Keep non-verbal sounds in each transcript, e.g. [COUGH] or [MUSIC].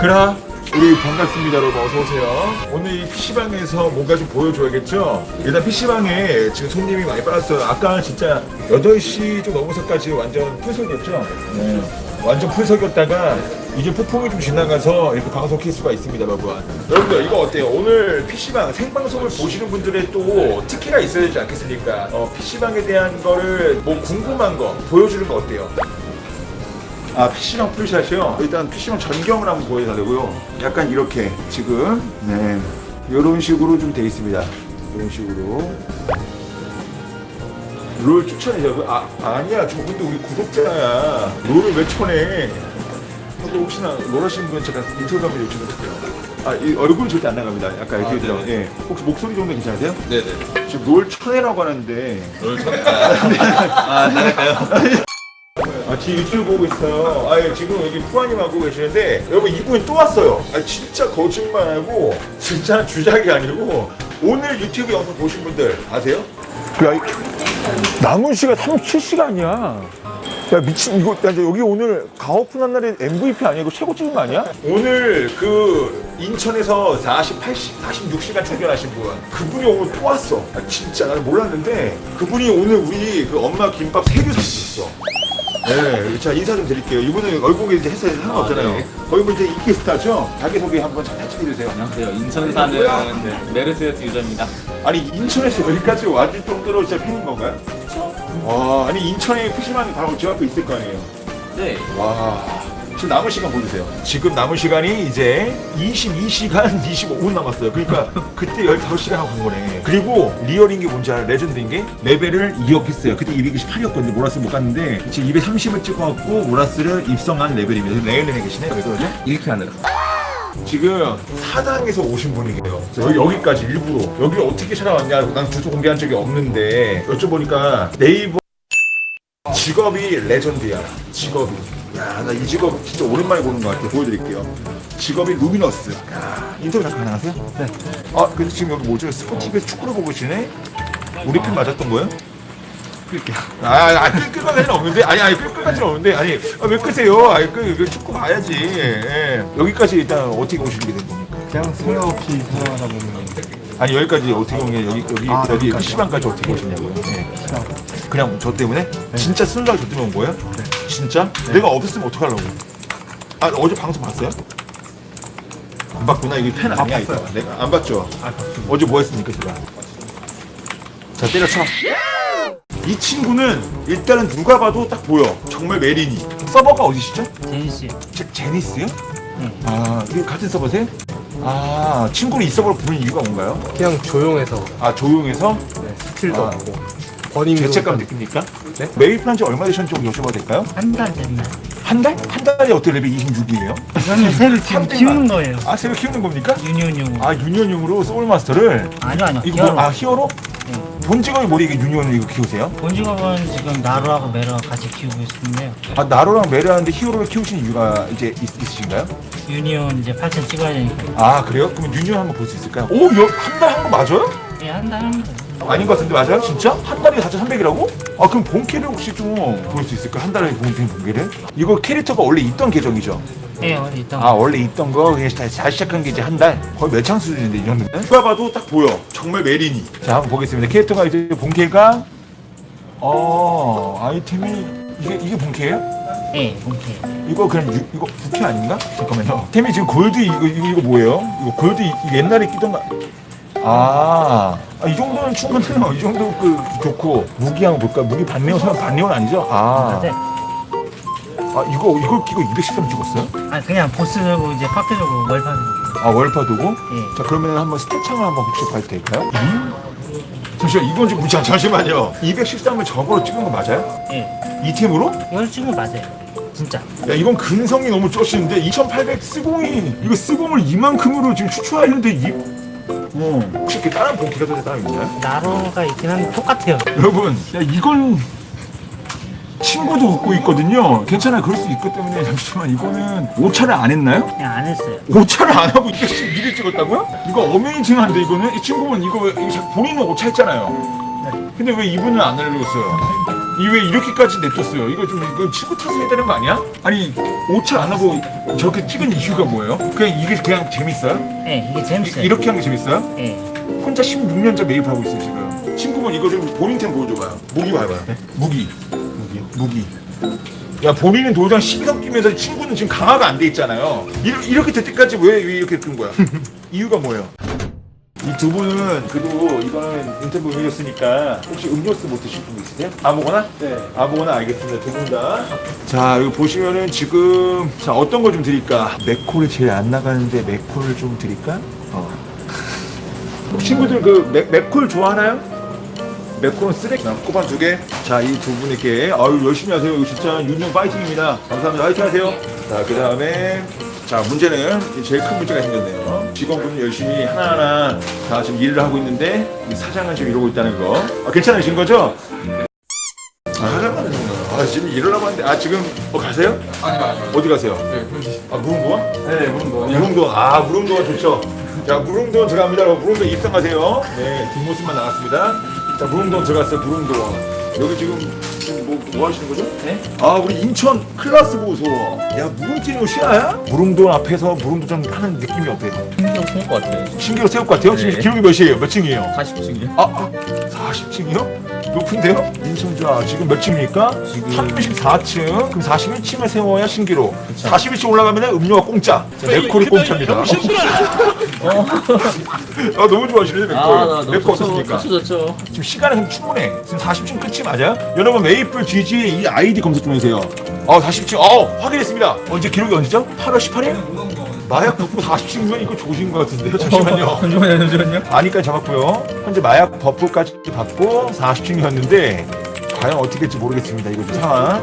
그라 우리 반갑습니다 여러분. 어서 오세요. 오늘 이 PC방에서 뭔가 좀 보여줘야겠죠? 일단 PC방에 지금 손님이 많이 빠졌어요. 아까 진짜 8시 좀 넘어서까지 완전 풀석이었죠? 네. 완전 풀석이었다가 이제 폭풍이 좀 지나가서 이렇게 방송 킬 수가 있습니다 여러분. 여러분들 이거 어때요? 오늘 PC방 생방송을 보시는 분들의 또 특기가 있어야 되지 않겠습니까? 어, PC방에 대한 거를 뭐 궁금한 거 보여주는 거 어때요 아 PC방 풀샷이요? 일단 PC방 전경을 한번 보여달라고요. 약간 이렇게 지금 네. 이런 식으로 좀 돼 있습니다. 이런 식으로. 롤 추천해요. 아 아니야. 저 근데 우리 구독자야. 롤을 왜 추천해 근데 혹시나 롤 하시는 분 제가 인터뷰 한번 요청드릴게요. 아 이 얼굴 절대 안 나갑니다. 약간 이렇게 들어 예. 혹시 목소리 정도 괜찮으세요? 네네. 지금 롤 천해라고 하는데. 롤 천. 아, 잘할까요? [LAUGHS] 아, 지금 유튜브 보고 있어요. 아, 예, 지금 여기 푸아님 하고 계시는데, 여러분, 이분이 또 왔어요. 아, 진짜 거짓말하고, 진짜 주작이 아니고, 오늘 유튜브 영상 보신 분들 아세요? 야, 이- 남은 시간 37시간이야. 야, 미친, 이거, 야, 이제 여기 오늘 강오픈한 날에 MVP 아니야? 이거 최고 찍은 거 아니야? 오늘 그, 인천에서 40, 80, 46시간 출연하신 분, 그분이 오늘 또 왔어. 아, 진짜, 나는 몰랐는데, 그분이 오늘 우리 그 엄마 김밥 3개 사주셨어. 네, 자 인사 좀 드릴게요. 이분은 얼굴에 이제 했어야 상관없잖아요. 아, 네. 거기 분 이제 인기 스타죠? 자기 소개 한번 잠깐 해주세요. 안녕하세요. 인천 사는 네, 메르세데스 유저입니다. 아니 인천에서 여기까지 와줄 정도로 진짜 팬인 건가요? 와, 아니 인천에 PC방이 바로 집 앞에 있을 거 아니에요? 네. 와, 지금 남은 시간 보세요. 지금 남은 시간이 이제 22시간 25분 [LAUGHS] 남았어요. 그러니까 그때 15시간 하고 간 거네. 그리고 리얼인 게 뭔지 알아요? 레전드인 게 레벨을 2업했어요. 그때 228이었거든요. 모라스 못 갔는데 지금 230을 찍어갖고 모라스를 입성한 레벨입니다. 레일렌에 계시네요. 왜 그러죠? 이렇게 하느라. 지금 사당에서 오신 분이 계세요. 그래서 여기, 여기까지 일부러 여기를 어떻게 찾아왔냐? 난 주소 공개한 적이 없는데 여쭤보니까 네이버 직업이 레전드야. 직업이. 야, 나 이 직업 진짜 오랜만에 보는 것 같아. 보여드릴게요. 직업이 루미너스. 야, 인터뷰 잠깐 가능하세요? 네. 아, 근데 지금 여기 뭐죠? 스포티비에서 축구를 보고 계시네? 우리 편 맞았던 거예요? 끌게요. 아, 아, 끌, 끌까지는 없는데? 아니, 아니, 끌, 끌까지는 없는데? 아니, 아, 왜 끄세요? 아니, 그, 그 축구 봐야지. 예. 여기까지 일단 어떻게 오시게 된 겁니까? 그냥 생각 없이 살아가다 보면 아니, 여기까지 어떻게 온 게, 여기, 여기, 아, 여기 여기까지요? PC방까지 어떻게 오셨냐고요? 예. 그냥 저 때문에? 진짜 순수하게 저 때문에 온 거예요? 진짜? 내가 없었으면 어떡하려고? 아, 어제 방송 봤어요? 안 봤구나. 이게 팬 아니야, 이거. 봤어요. 내가 안 봤죠? 아 봤습니다. 어제 뭐 했습니까, 제가? 자, 때려쳐. 이 친구는 일단은 누가 봐도 딱 보여. 정말 메리니. 서버가 어디시죠? 제니스 제, 제니스요? 네. 아, 이게 같은 서버세요? 아, 친구를 이 서버로 부른 이유가 뭔가요? 그냥 조용해서 아, 조용해서 네, 스킬도 아. 없고 버닝도 죄책감 느낍니까? 네? 메일 플랜지 얼마 되셨는지 좀 여쭤봐도 될까요? 한달 됐나? 한 달? 한 달에 어떻게 레벨 26이에요? 이거는 새를 지금. 키우는 거예요. 아, 새로 키우는 겁니까? 유니온용. 아, 유니온용으로 소울마스터를? 아니요 아니요. 이거 히어로. 뭐, 아, 히어로? 네. 본 직업이 뭐래, 이게 유니온을 이거 키우세요? 본 직업은 지금 나루하고 메르와 같이 키우고 있는데요. 아, 나로랑 메르하는데 히어로를 키우시는 이유가 이제 있, 있으신가요? 유니온 이제 8천 찍어야 되니까. 아, 그래요? 그럼 유니온 한번 볼 수 있을까요? 오, 한 달 한 거 맞아요? 예, 한달 합니다. 아닌 것 같은데 맞아요? 진짜? 한 달에 4,300이라고? 아 그럼 본캐를 혹시 좀 볼 수 있을까? 한 달에 본캐 본캐를? 이거 캐릭터가 원래 있던 계정이죠? 예, 어디 있던. 아 원래 있던 거 그냥 다, 잘 시작한 게 이제 한 달? 거의 매창 수준인데 이 정도면? 누가 봐도 딱 보여 정말 메리니 자 한번 보겠습니다 캐릭터가 이제 본캐가 어 아이템이 이게 이게 본캐예요? 예, 본캐. 이거 그냥 유, 이거 부캐 아닌가? 잠깐만요 템이 지금 골드 이거 이거, 이거 뭐예요? 이거 골드 이- 이거 옛날에 끼던 거 아, 아, 이 정도는 충분해요. 이 정도 그 좋고 무기하고 볼까? 무기 반네온 설마 반네온 아니죠? 아, 네. 아 이거 이걸 끼고 213 찍었어요? 아 그냥 보스적으로 이제 파트적으로 월파적으로. 아 월파 두고? 예. 자 그러면 한번 스탯 창을 한번 혹시 봐도 될까요? 음? 잠시만 이건 좀 잠- 잠시만요. 213을 저거로 찍은 거 맞아요? 예. 이 템으로? 이걸 찍으면 맞아요. 진짜. 야 이건 근성이 너무 쩌시는데 2800 쓰공이 이거 쓰공을 이만큼으로 지금 추출하는데 이 어, 혹시 그 다른 본기가 더 따로 있나요? 나루가 있긴 한데 똑같아요. 여러분, 야 이건 친구도 웃고 있거든요. 괜찮아요. 그럴 수 있기 때문에 [LAUGHS] 잠시만 이거는 오차를 안 했나요? 그냥 안 했어요. 오차를 안 하고 이게 지금 미리 찍었다고요? 이거 어메이징한데 이거는 이 친구는 이거 왜- 이거 자꾸 본인은 오차 했잖아요. 네. 근데 왜 이분은 안 알려줬어요? 이왜 이렇게까지 냅뒀어요? 이거 좀 이거 친구 탓을 해야 되는 거 아니야? 아니 오차 안 하고 저렇게 찍은 이유가 뭐예요? 그냥 이게 그냥 재밌어요? 예, 이게 재밌어요. 이 렇게 하는 게 재밌어요? 예. 혼자 16년째 매입하고 있어요 지금. 친구분 이거 좀 본인템 보여줘봐요. 무기 봐봐요. 무기. 무기. 무기. 야 본인은 도장 신경 끼면서 친구는 지금 강화가 안 돼 있잖아요. 이 렇게, 이렇게 될 때까지 왜, 왜 이렇게 끈 거야? [LAUGHS] 이유가 뭐예요? 이 두 분은 그래도 이거는 인터뷰 의미였으니까 혹시 음료수 못 드실 분 있으세요? 아무거나? 네. 아무거나 알겠습니다. 두 분 다. 자, 여기 보시면은 지금 자 어떤 걸 좀 드릴까? 맥콜이 제일 안 나가는데 맥콜을 좀 드릴까? 어. 친구들 그 맥, 맥콜 좋아하나요? 맥콜은 쓰레기. 코판 두 개. 자, 이 두 분에게 아유 열심히 하세요. 이거 진짜 유년 파이팅입니다. 감사합니다. 파이팅 하세요. 자, 그 다음에 자 문제는 제일 큰 문제가 생겼네요. 직원분은 열심히 하나하나 다 지금 일을 하고 있는데 이 사장은 지금 이러고 있다는 거. 아, 괜찮으신 거죠? 아, 사장은 아, 지금 일하려고 하는데 아 지금 어 가세요? 아니요 아니요. 어디 가세요? 네 그러시. 아 무릉도원? 네 물론 무릉도원 아 무릉도원 좋죠 자 무릉도원 들어갑니다 여러분 무릉도원 입성하세요 네 뒷모습만 나왔습니다 자 무릉도원 들어갔어요 무릉도원 여기 지금 뭐, 뭐 하시는 거죠? 네? 아 우리 인천 클라스 보소 야 무릉티는 실화야? 무릉도원 앞에서 무릉도전 하는 느낌이 어때요? 신경 쓸것 같아요. 신기로 세울 것 같아요? 지금 네. 기록이 몇이에요? 몇 층이에요? 40층이요? 아, 아 40층이요? 높은데요? 인천좌 지금 몇 층입니까? 지금- 34층 그럼 41층을 세워야 신기로 41층 올라가면 음료가 공짜 자, 맥콜이 공짜입니다 아 너무 좋아하시네 맥콜 아, 나 너무 맥콜 좋죠. 어떻습니까? 좋죠, 좋죠. 지금 시간은 좀 충분해 지금 40층 끝이 맞아요? 여러분 메이플 GG의 이 아이디 검색 좀 해주세요 아 40층 어 확인했습니다 언제 기록이 언제죠? 8월 18일? 마약 버프 40층이면 이거 좋으신 것 같은데요 잠시만요 잠시만요, 잠시만요. 아니까지 잡았고요. 현재 마약 버프까지 받고 40층이었는데 과연 어떻게 될지 모르겠습니다. 이거 좀 상황.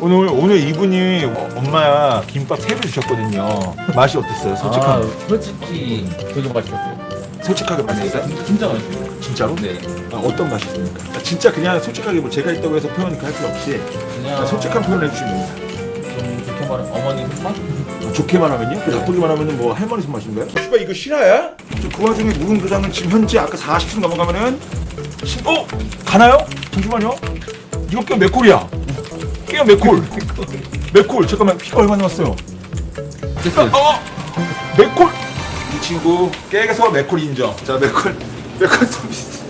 오늘 오늘 이분이 엄마야 김밥 세배 주셨거든요. 맛이 어땠어요? 아, 솔직하게 솔직히 되게 맛있었어요. 솔직하게 맛있어요? 진짜 맛있어요. 진짜로? 네. 아, 어떤 맛이었습니까? 아, 진짜 그냥 솔직하게 뭐 제가 있다고 해서 표현 할 필요 없이 그냥 아, 솔직한 표현을 해주시면 됩니다. 좀 좋게 말하면 어머니 손맛? 아, 좋게만 하면요? 나쁘게만 하면은 뭐 할머니 손맛인 거예요? 씨발 이거 실화야? 저그 와중에 무릉도장은 지금 현재 아까 40층 넘어가면은 시- 어? 가나요? 잠시만요. 이거 깨 맥콜이야? 깨 맥콜 맥콜 잠깐만 피가 얼마 남았어요? 됐어요. 어? 맥콜 이 친구 깨서 맥콜 인정. 자 맥콜 맥콜 서비스?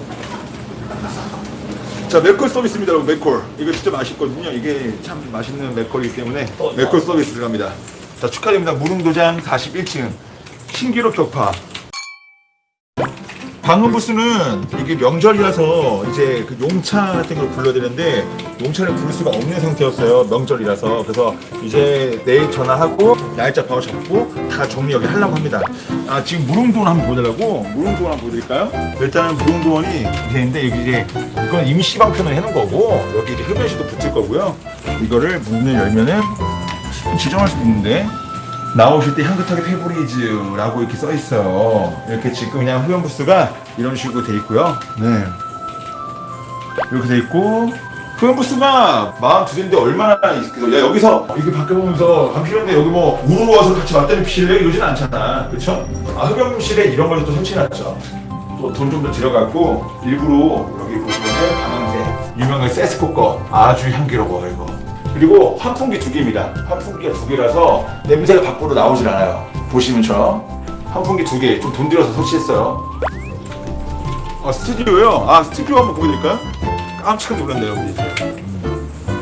자 맥콜 서비스입니다 여러분. 맥콜 이거 진짜 맛있거든요. 이게 참 맛있는 맥콜이기 때문에 맥콜 서비스 들어갑니다 자 축하드립니다. 무릉도장 41층 신기록 격파. 방음 부스는 이게 명절이라서 이제 그 용차 같은 걸 불러야 되는데 용차를 부를 수가 없는 상태였어요. 명절이라서. 그래서 이제 내일 전화하고 날짜 바로 잡고 다 정리 여기 하려고 합니다. 아 지금 무릉도원 한번 보여달라고. 무릉도원 한번 보여드릴까요? 일단은 무릉도원이 되는데 여기 이제 이건 임시 방편을 해놓은 거고 여기 이제 흡연실도 붙을 거고요. 이거를 문을 열면은 지정할 수 있는데 나오실 때 향긋하게 페브리즈라고 이렇게 써 있어요. 이렇게 지금 그냥 흡연 부스가 이런 식으로 돼 있고요. 네. 이렇게 돼 있고 흡연 부스가 마음 두 대인데 얼마나 있겠어? 야 여기서 이렇게 바꿔보면서 감시는데 여기 뭐 우르르 와서 같이 맞다니 피실래 이러진 않잖아, 그렇죠? 아 흡연실에 이런 걸또 설치해놨죠. 또 돈 좀 더 들어갔고 일부러 여기 보시면은 방향제 유명한 세스코 거 아주 향기로워 이거. 그리고 환풍기 두 개입니다. 환풍기가 두 개라서 냄새가 밖으로 나오질 않아요. 보시면처럼 환풍기 두 개, 좀 돈 들여서 설치했어요. 아 스튜디오요? 아 스튜디오 한번 보여드릴까요? 깜짝 놀랐네요.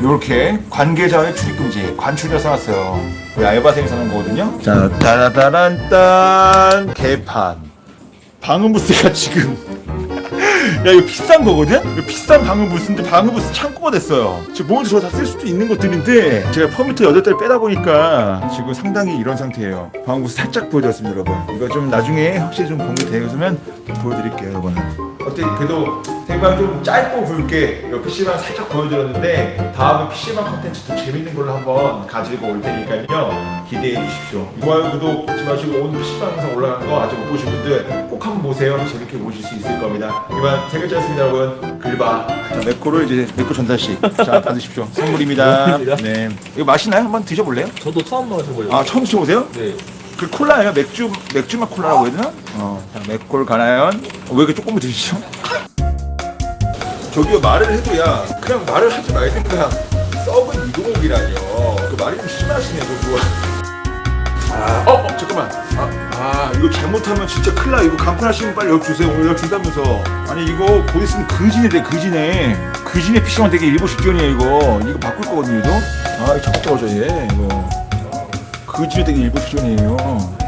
이렇게 관계자의 출입 금지 관출이라 써놨어요. 우리 알바생이 사는 거거든요. 자, 따라따란딴 개판. 방음 부스가 지금 야 이거 비싼 거거든? 비싼 방음 부스인데 방음 부스 창고가 됐어요. 지금 뭔지 저다 쓸 수도 있는 것들인데 제가 퍼미터 8달 빼다 보니까 지금 상당히 이런 상태예요. 방음 부스 살짝 보여드렸습니다 여러분. 이거 좀 나중에 확실히 좀 공개 되면 보여드릴게요 여러분. 어때 그래도 생방 좀 짧고 굵게 이거 PC방 살짝 보여드렸는데 다음에 PC방 컨텐츠 도 재밌는 걸로 한번 가지고 올 테니까요. 기대해 주십시오. 좋아요 구독 잊지 마시고 오늘 PC방 영상 올라간 거 아직 못 보신 분들 꼭 한번 보세요. 재밌게 보실 수 있을 겁니다. 이만 세 글자였습니다 여러분. 글바. 자 맥코를 이제 맥코 전달식 자 [LAUGHS] 받으십시오. 선물입니다. 네. 이거 맛있나요? 한번 드셔볼래요? 저도 처음 마셔보려고. 아 처음 드셔보세요? 네. 그 콜라예요? 맥주 맥주맛 콜라라고 해야 되나? 어, 자, 맥콜 가나연. 어, 왜 이렇게 조금만 드시죠? 저기요 말을 해도야 그냥 말을 하지 말든가 썩은 이동욱이라뇨. 그 말이 좀 심하시네 그거. 아, 어, 어 잠깐만. 아, 아 이거 잘못하면 진짜 큰일 나. 이거 강판하시면 빨리 역 주세요. 오늘 역 준다면서. 아니 이거 곧 있으면 그지네 돼 그지네 그지네 PC방 되게 일보 직전이야 이거. 이거 바꿀 거거든요 이거. 아 이거 자꾸 떨어져 얘. 이거 그지네 되게 일보 직전이에요